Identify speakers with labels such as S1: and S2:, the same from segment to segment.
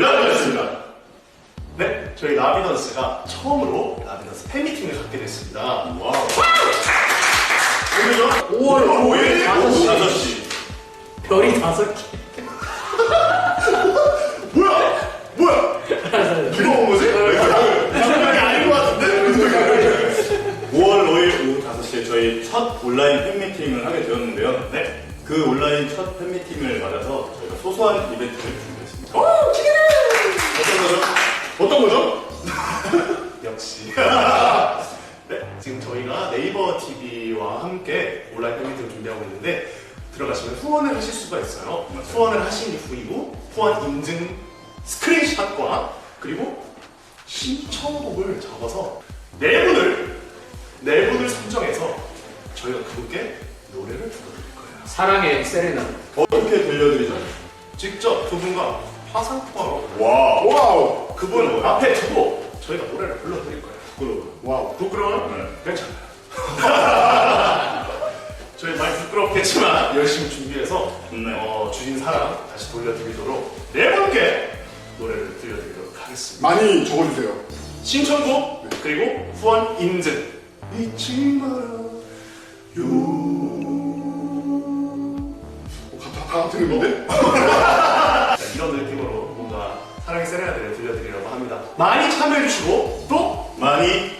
S1: 라비였습니다.
S2: 네, 저희 라비던스가 처음으로 라비던스 팬미팅을 갖게 됐습니다.
S1: 와우.
S2: 오늘은
S3: 5월 5일 5시
S1: 5시.
S3: 별이 다섯 개.
S2: 뭐야? 뭐야? 누가 온 거지? 장난이 아닌 것 같은데?
S1: 5월 5일 오후 5시에 저희 첫 온라인 팬미팅을 하게 되었는데요.
S2: 네.
S1: 그 온라인 첫 팬미팅을 맞아서 저희가 소소한 이벤트를.
S2: 어떤 거죠?
S1: 어떤 거죠?
S2: 역시. 네, 지금 저희가 네이버 TV와 함께 온라인 팬미팅을 준비하고 있는데 들어가시면 후원을 하실 수가 있어요.
S1: 맞아요.
S2: 후원을 하신 이후 후원 인증 스크린샷과 그리고 신청곡을 적어서 네 분을 네 분을 선정해서 저희가 그분께 노래를 불러드릴 거예요.
S3: 사랑의 세레나.
S1: 어떻게 들려드리죠?
S2: 직접 그분과 화상 통화로
S1: 와우.
S2: 와우 그분 앞에 두고 저희가 노래를 불러드릴 거예요.
S1: 부끄러워.
S2: 와우 부끄러워요?
S1: 네.
S2: 괜찮아요. 저희 많이 부끄럽겠지만 열심히 준비해서
S1: 네.
S2: 어, 주신 사랑 다시 돌려드리도록 네 분께 노래를 들려드리도록 하겠습니다.
S4: 많이 적어주세요.
S2: 신청곡 그리고 후원 인증 잊지 말아요.
S4: 어, 다, 다 같은 의미인데?
S2: 사랑의 세레나데를 들려드리려고 합니다. 많이 참여해주시고 또
S1: 많이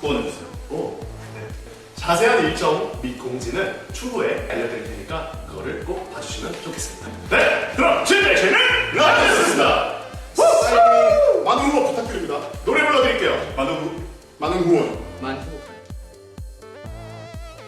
S1: 후원해주세요.
S2: 오, 네. 자세한 일정 및 공지는 추후에 알려드릴 테니까 그거를 꼭 봐주시면 좋겠습니다. 네, 그럼 지금까지 저희는 라디오였습니다.
S4: 많은 후원 부탁드립니다.
S2: 노래 불러드릴게요.
S1: 많은 후
S4: 많은 후원.